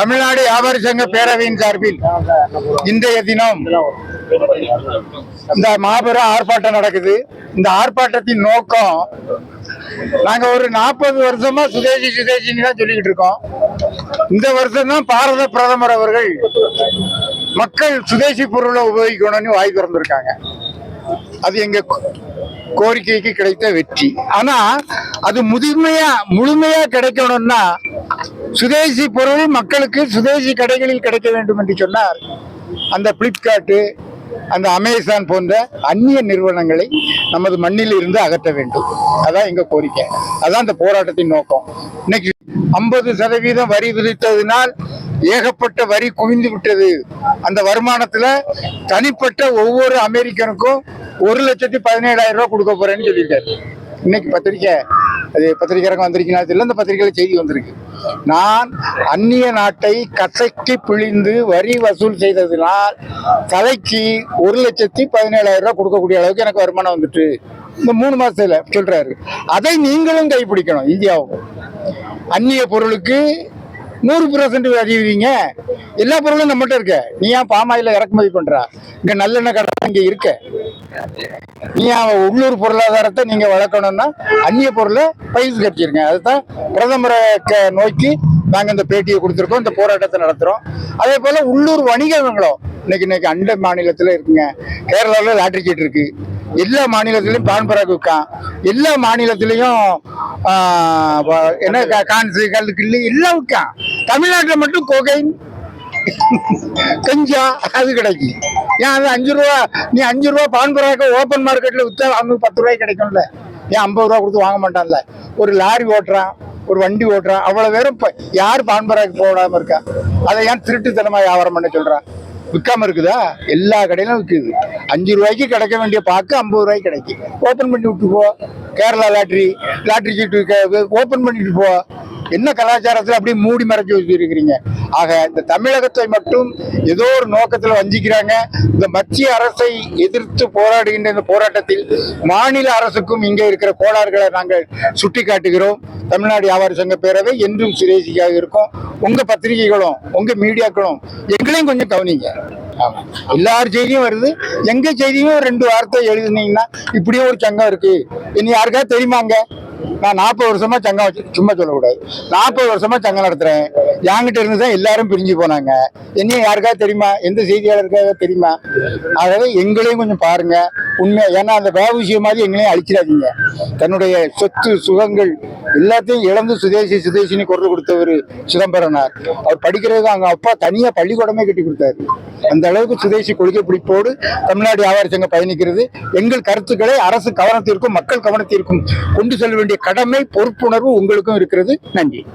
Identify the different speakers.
Speaker 1: தமிழ்நாடு வியாபாரி சங்க பேரவையின் சார்பில் இன்றைய தினம் இந்த மாபெரும் ஆர்ப்பாட்டம் நடக்குது. இந்த ஆர்ப்பாட்டத்தின் நோக்கம் நாங்க ஒரு நாற்பது வருஷமா சுதேசி சுதேசின்னு தான் சொல்லிக்கிட்டு இருக்கோம். இந்த வருஷம் தான் பாரத பிரதமர் அவர்கள் மக்கள் சுதேசி பொருளை உபயோகிக்கணும்னு வாய் திறந்திருக்காங்க. அது எங்க கோரிக்கைக்கு கிடைத்த வெற்றி. ஆனா அது முழுமையா முழுமையா கிடைக்கணும்னா சுதேசி பொருள் மக்களுக்கு சுதேசி கடைகளில் கிடைக்க வேண்டும் என்று சொன்னார். அந்த பிளிப்கார்ட்டு அந்த அமேசான் போன்ற அந்நிய நிறுவனங்களை நமது மண்ணில் இருந்து அகற்ற வேண்டும். அதான் எங்க கோரிக்கை. அதான் இந்த போராட்டத்தின் நோக்கம். இன்னைக்கு ஐம்பது சதவீதம் வரி விதித்ததினால் ஏகப்பட்ட வரி குவிந்து விட்டது. அந்த வருமானத்துல தனிப்பட்ட ஒவ்வொரு அமெரிக்கனுக்கும் ஒரு லட்சத்தி பதினேழாயிரம் ரூபாய் கொடுக்க போறேன்னு சொல்லியிருக்காரு. இன்னைக்கு பத்திரிக்கை அது பத்திரிகைக்காரங்க வந்திருக்கீங்களா தெரியல இந்த பத்திரிகையில செய்தி வந்திருக்கு. நான் அந்நிய நாட்டை கசக்கி பிழிந்து வரி வசூல் செய்ததினால் தலைக்கு ஒரு லட்சத்தி பதினேழாயிரம் ரூபாய் கொடுக்கக்கூடிய அளவுக்கு எனக்கு வருமானம் வந்துட்டு. இந்த மூணு மாசத்துல சொல்றாரு. அதை நீங்களும் கைப்பிடிக்கணும் இந்தியாவும் அந்நிய பொருளுக்கு நூறு பர்சன்ட் அறிவிங்க. எல்லா பொருளும் நம்மகிட்ட இருக்க. நீ ஏன் பாமாயில இறக்குமதி பண்ற? இங்க நல்லெண்ணெய் கடை இங்க இருக்க. நீ உள்ளூர் பொருளாதாரத்தை நீங்க வளர்க்கணும்னா அந்நிய பொருளை பயிர் கட்டிருங்க. அதுதான் பிரதமரை க- நோக்கி நாங்கள் இந்த பேட்டியை கொடுத்துருக்கோம் இந்த போராட்டத்தை நடத்துகிறோம் அதே போல் உள்ளூர் வணிகங்களும் இன்னைக்கு இன்னைக்கு அண்டை மாநிலத்தில் இருக்குங்க. கேரளாவில் லாட்ரி சீட் இருக்கு எல்லா மாநிலத்திலையும் பான் விற்கான். எல்லா மாநிலத்திலையும் என்ன கா- கான்சு கல் கில்லு எல்லாம் விற்கான் தமிழ்நாட்டில் மட்டும் கோகைன். கொஞ்சம் அது கிடைக்கும் ஏன் அது அஞ்சு ரூபா நீ அஞ்சு ரூபா பான் ஓப்பன் மார்க்கெட்டில் வித்தா அவனுக்கு பத்து ரூபாய்க்கு கிடைக்கும்ல. ஏன் ஐம்பது ரூபா கொடுத்து வாங்க மாட்டான்ல. ஒரு லாரி ஓட்டுறான் ஒரு வண்டி ஓட்டுறான் அவ்வளோ பேரும் யார் பான் போடாமல் இருக்கா? அதை ஏன் திருட்டுத்தனமாக வியாபாரம் பண்ண சொல்கிறான் விற்காம இருக்குதா? எல்லா கடையிலும் விற்குது அஞ்சு ரூபாய்க்கு கிடைக்க வேண்டிய பாக்கு ஐம்பது ரூபாய்க்கு கிடைக்கும். ஓப்பன் பண்ணி விட்டு போ கேரளா லாட்ரி லாட்ரி சீட்டு ஓப்பன் பண்ணிட்டு போ என்ன கலாச்சாரத்தில் அப்படியே மூடி மறைச்சு வச்சிருக்கிறீங்க? ஆக இந்த தமிழகத்தை மட்டும் ஏதோ ஒரு நோக்கத்தில் வஞ்சிக்கிறாங்க. இந்த மத்திய அரசை எதிர்த்து போராடுகின்ற இந்த போராட்டத்தில் மாநில அரசுக்கும் இங்கே இருக்கிற கோளாறுகளை நாங்கள் சுட்டி காட்டுகிறோம் தமிழ்நாடு வியாபார சங்க பேரவை என்றும் சுரேசிக்காக இருக்கும். உங்க பத்திரிகைகளும் உங்க மீடியாக்களும் எங்களையும் கொஞ்சம் கவனிங்க. ஆமா. எல்லார் செய்தியும் வருது. எங்க செய்தியும் ரெண்டு வார்த்தை எழுதுனீங்கன்னா இப்படியே ஒரு சங்கம் இருக்கு. இனி யாருக்காவது தெரியுமாங்க? நான் நாற்பது வருஷமா சங்கம் வச்சு சும்மா சொல்லக்கூடாது. நாற்பது வருஷமா சங்கம் நடத்துறேன். என்கிட்ட இருந்து தான் எல்லாரும் பிரிஞ்சு போனாங்க. என்னையும் யாருக்காவது தெரியுமா? எந்த செய்தியாளருக்காக தெரியுமா? ஆகவே எங்களையும் கொஞ்சம் பாருங்க. உண்மை ஏன்னா அந்த விஷயம் மாதிரி எங்களையும் அழிச்சிடாதீங்க. தன்னுடைய சொத்து சுகங்கள் எல்லாத்தையும் இழந்து சுதேசி சுதேசினி குரல் கொடுத்தவர் சிதம்பரனார். அவர் படிக்கிறதுக்கு அவங்க அப்பா தனியா பள்ளிக்கூடமே கட்டி கொடுத்தாரு. அந்த அளவுக்கு சுதேசி கொள்கை பிடிப்போடு தமிழ்நாடு வியாபார சங்கம் பயணிக்கிறது. எங்கள் கருத்துக்களை அரசு கவனத்திற்கும் மக்கள் கவனத்திற்கும் கொண்டு செல்ல வேண்டும் வேண்டிய கடமை பொறுப்புணர்வு உங்களுக்கும் இருக்கிறது. நன்றி.